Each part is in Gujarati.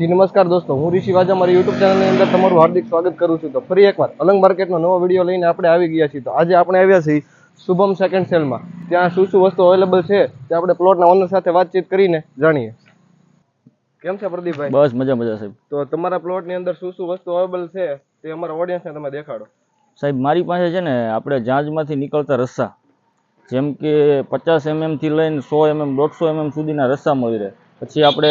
જી નમસ્કાર દોસ્તો. હું ઋષિ વાજા મારી યુટ્યુબ ચેનલની અંદર તમારું હાર્દિક સ્વાગત કરું છું. તો ફરી એકવાર અલંગ માર્કેટનો નવો વીડિયો લઈને આપણે આવી ગયા છીએ. તો આજે આપણે આવ્યા છીએ શુભમ સેકન્ડ સેલમાં ત્યાં શું શું વસ્તુ અવેલેબલ છે તે આપણે પ્લોટના ઓનર સાથે વાતચીત કરીને જાણીએ. કેમ છે પ્રદીપભાઈ? બસ મજા મજા સાહેબ. તો તમારા પ્લોટની અંદર શું શું વસ્તુ અવેલેબલ છે તે અમારા ઓડિયન્સને તમે દેખાડો. સાહેબ મારી પાસે છે ને આપણે જાંજમાંથી નીકળતા રસ્સા. જેમ કે પચાસથી લઈને સો એમએમ દોઢસો એમએમ સુધીના રસ્સા મળી રહે. પછી આપણે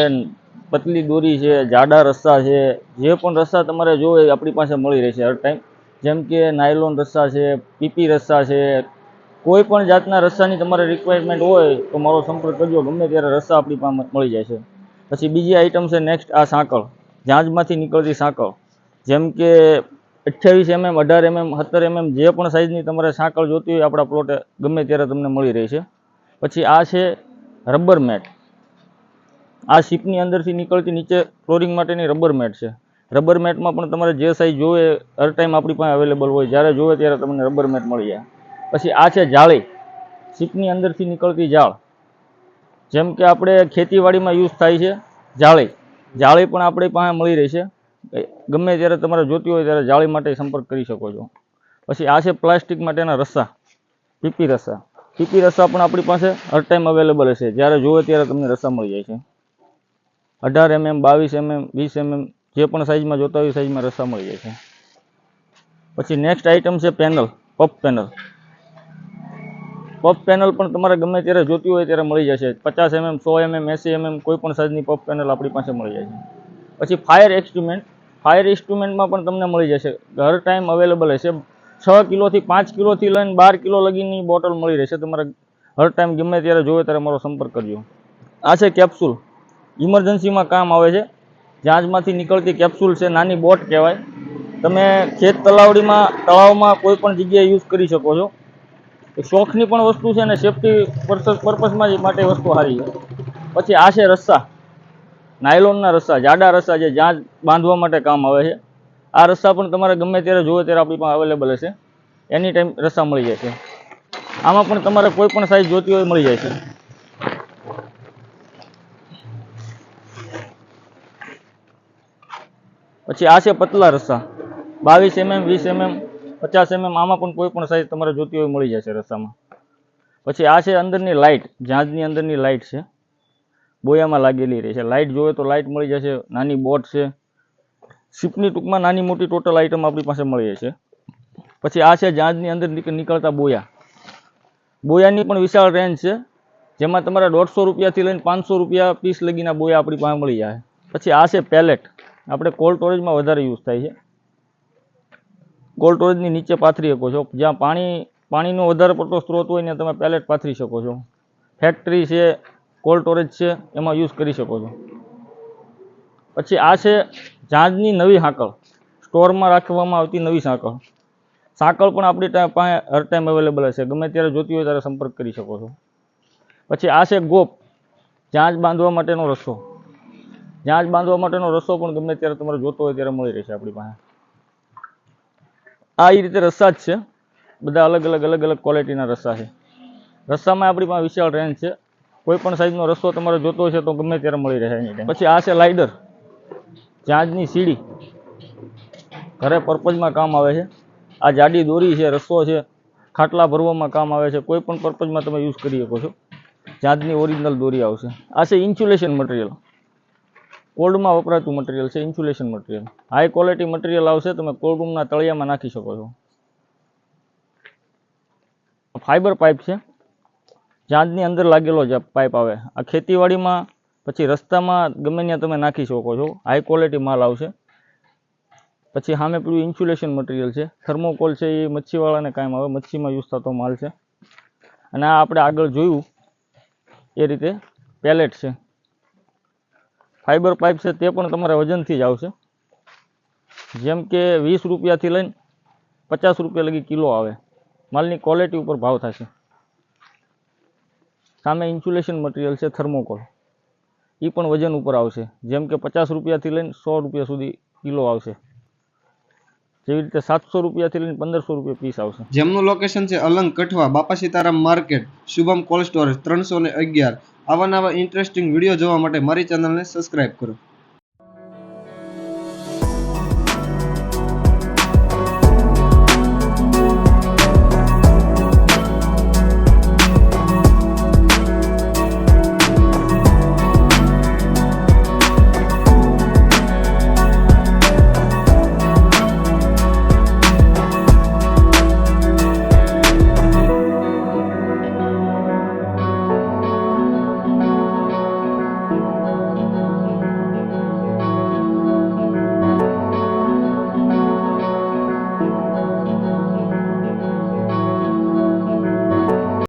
પતલી દોરી છે, જાડા રસ્સા છે, જે પણ રસ્સા તમારે જોવે આપણી પાસે મળી રહેશે હર ટાઈમ જેમ કે નાયલોન રસ્સા છે, પીપી રસ્સા છે, કોઈ પણ જાતના રસ્સાની તમારે રિક્વાયરમેન્ટ હોય તો મારો સંપર્ક કરજો, ગમે ત્યારે રસ્સા આપણી પાસે મળી જાય છે. પછી બીજી આઈટમ છે નેક્સ્ટ આ સાંકળ, જાંજમાંથી નીકળતી સાંકળ. જેમ કે અઠ્યાવીસ એમએમ અઢાર એમએમ સત્તર એમએમ જે પણ સાઇઝની તમારે સાંકળ જોતી હોય આપણા પ્લોટે ગમે ત્યારે તમને મળી રહી છે પછી આ છે રબર મેટ આ શીપની અંદરથી નીકળતી નીચે ફ્લોરિંગ માટેની રબર મેટ છે. રબર મેટમાં પણ તમારે જે સાઈઝ જોવે હર ટાઈમ આપણી પાસે અવેલેબલ હોય. જ્યારે જોવે ત્યારે તમને રબર મેટ મળી જાય. પછી આ છે જાળી. શીપની અંદરથી નીકળતી જાળ. જેમ કે આપણે ખેતીવાડીમાં યુઝ થાય છે જાળી. જાળી પણ આપણી પાસે મળી રહી છે. ગમે ત્યારે તમારે જોતી હોય ત્યારે જાળી માટે સંપર્ક કરી શકો છો. પછી આ છે પ્લાસ્ટિક માટેના રસ્સા. પીપી રસ્સા. પીપી રસ્સા પણ આપણી પાસે હર ટાઈમ અવેલેબલ હશે. જ્યારે જોવે ત્યારે તમને રસ્સા મળી જાય છે. અઢાર એમએમ બાવીસ એમએમ વીસ એમએમ જે પણ સાઇઝમાં જોતા હોય સાઇઝમાં રસ્સા મળી જાય છે. પછી નેક્સ્ટ આઇટમ છે panel puff panel puff panel પણ તમારે ગમે ત્યારે જોતી હોય ત્યારે મળી જશે. પચાસ એમએમ સો એમએમ એસી એમએમ કોઈ પણ સાઇઝની પફ પેનલ આપણી પાસે મળી જાય છે. પછી ફાયર એક્સ્ટ્રુમેન્ટ ફાયર ઇન્સ્ટ્રુમેન્ટમાં પણ તમને મળી જશે. હર ટાઈમ અવેલેબલ હશે. છ કિલોથી પાંચ કિલોથી લઈને બાર કિલો લગીની બોટલ મળી રહેશે. તમારે હર ટાઈમ ગમે ત્યારે જોવે ત્યારે મારો સંપર્ક કરજો. આ છે કેપ્સ્યુલ ઇમરજન્સીમાં કામ આવે છે. જાંજમાંથી નીકળતી કેપ્સ્યુલ છે, નાની બોટ કહેવાય. તમે ખેત તલાવડીમાં, તળાવમાં કોઈ પણ જગ્યાએ યુઝ કરી શકો છો. શોખની પણ વસ્તુ છે અને સેફટી પર્પઝમાં માટે વસ્તુ સારી છે. પછી આ છે રસ્સા. નાયલોનના રસ્સા, જાડા રસ્સા જે જાંજ બાંધવા માટે કામ આવે છે. આ રસ્સા પણ તમારે ગમે ત્યારે જોવે ત્યારે આપણી પાસે અવેલેબલ હશે. એની ટાઈમ રસ્સા મળી જાય છે. આમાં પણ તમારે કોઈ પણ સાઇઝ જોતી હોય મળી જાય છે. પછી આ છે પતલા રસ્સા. બાવીસ એમએમ, વીસ એમએમ, પચાસ એમએમ, આમાં પણ કોઈ પણ સાઈઝ તમારે જોતી હોય મળી જશે રસ્તામાં. પછી આ છે અંદરની લાઇટ જહાજની અંદરની લાઇટ છે. બોયામાં લાગેલી રહે છે. લાઇટ જોવે તો લાઇટ મળી જશે. નાની બોટ છે. શિપની ટૂંકમાં નાની મોટી ટોટલ આઇટમ આપણી પાસે મળી જશે પછી આ છે જાંજની અંદર નીક- નીકળતા બોયા. બોયાની પણ વિશાળ રેન્જ છે. જેમાં તમારા દોઢસો રૂપિયાથી લઈને પાંચસો રૂપિયા પીસ લગીના બોયા આપણી પાસે મળી જાય. પછી આ છે પેલેટ આપણે કોલ્ડ સ્ટોરેજમાં વધારે યુઝ થાય છે. કોલ્ડ સ્ટોરેજની નીચે પાથરી શકો છો. જ્યાં પાણી, પાણીનો વધારે પડતો સ્ત્રોત હોય ને તમે પેલેટ પાથરી શકો છો. ફેક્ટરી છે કોલ્ડ સ્ટોરેજ છે, એમાં યુઝ કરી શકો છો. પછી આ છે જાંજની નવી સાંકળ. સ્ટોરમાં રાખવામાં આવતી નવી સાંકળ. સાંકળ પણ આપણી પાસે હર ટાઈમ અવેલેબલ હશે. ગમે ત્યારે જોતી હોય ત્યારે સંપર્ક કરી શકો છો. પછી આ છે ગોપ. જાંજ બાંધવા માટેનો રસ્સો જ બાંધવા માટેનો રસ્સો પણ ગમે ત્યારે તમારે જોતો હોય ત્યારે મળી રહેશે આપણી પાસે. આ એ રીતે રસ્સા જ છે. બધા અલગ અલગ અલગ અલગ ક્વોલિટીના રસ્સા છે. રસ્સામાં આપણી પાસે વિશાળ રેન્જ છે. કોઈ પણ સાઈઝનો રસ્સો તમારે જોતો હશે તો ગમે ત્યારે મળી રહે એની પછી આ છે લાઇડર જાંજની સીડી. ઘરે પર્પઝમાં કામ આવે છે. આ જાડી દોરી છે રસ્સો છે. ખાટલા ભરવામાં કામ આવે છે. કોઈ પણ પર્પઝમાં તમે યુઝ કરી શકો છો. જાંજની ઓરિજિનલ દોરી આવશે. આ છે ઇન્સ્યુલેશન મટીરિયલ કોલ્ડમાં વપરાતું મટીરિયલ છે insulation material high quality material આવશે, તમે કોલ્ડ રૂમના તળિયામાં નાખી શકો છો. ફાઇબર પાઇપ છે. જાંજની અંદર લાગેલો જ પાઇપ આવે. આ ખેતીવાડીમાં, પછી રસ્તામાં ગમે ત્યાં તમે નાખી શકો છો. હાઈ ક્વોલિટી માલ આવશે. પછી સામે પેલું ઇન્સ્યુલેશન મટીરિયલ છે. થર્મોકોલ છે, એ મચ્છીવાળાને કામ આવે. મચ્છીમાં યુઝ થતો માલ છે. અને આ આપણે આગળ જોયું, એ રીતે પેલેટ છે. ફાઇબર પાઇપ છે તે પણ તમારે વજનથી જ આવશે. જેમ કે વીસ રૂપિયાથી લઈને પચાસ રૂપિયા લગી કિલો આવે. માલની ક્વોલિટી ઉપર ભાવ થશે. સામે ઇન્સ્યુલેશન મટીરિયલ છે થર્મોકોલ એ પણ વજન ઉપર આવશે. જેમ કે પચાસ રૂપિયાથી લઈને સો રૂપિયા સુધી કિલો આવશે. જેવી રીતે સાતસો રૂપિયાથી લઈને પંદરસો રૂપિયા પીસ આવશે. જેમનું લોકેશન છે Alang Kathwa, Bapa Sitaram market Shubham cold storage ત્રણસો ને અગિયાર આવા નવા ઇન્ટરેસ્ટિંગ વીડિયો જોવા માટે મારી ચેનલને સબસ્ક્રાઇબ કરો.